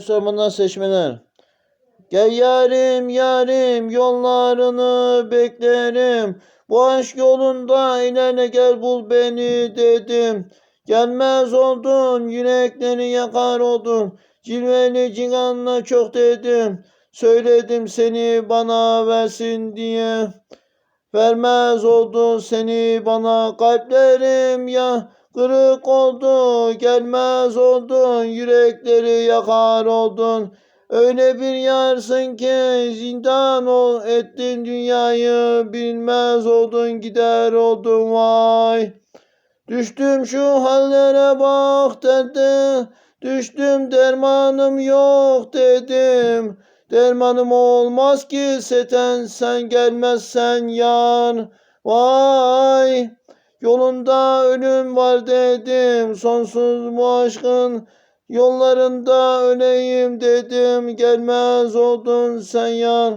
Sormandan seçmeler. Gel yarim yarim yollarını beklerim. Bu aşk yolunda ilerle gel bul beni dedim. Gelmez oldun yürekleri yakar oldun. Cilveli ciganla çok dedim. Söyledim seni bana versin diye. Vermez oldu seni bana kalplerim ya kırık oldu gelmez oldun yürekleri yakar oldun. Öyle bir yarsın ki zindan ol ettin dünyayı bilmez oldun gider oldun vay. Düştüm şu hallere bak dedi düştüm dermanım yok dedim. Dermanım olmaz ki seten sen gelmezsen yar. Vay yolunda ölüm var dedim. Sonsuz bu aşkın yollarında öleyim dedim. Gelmez oldun sen yar.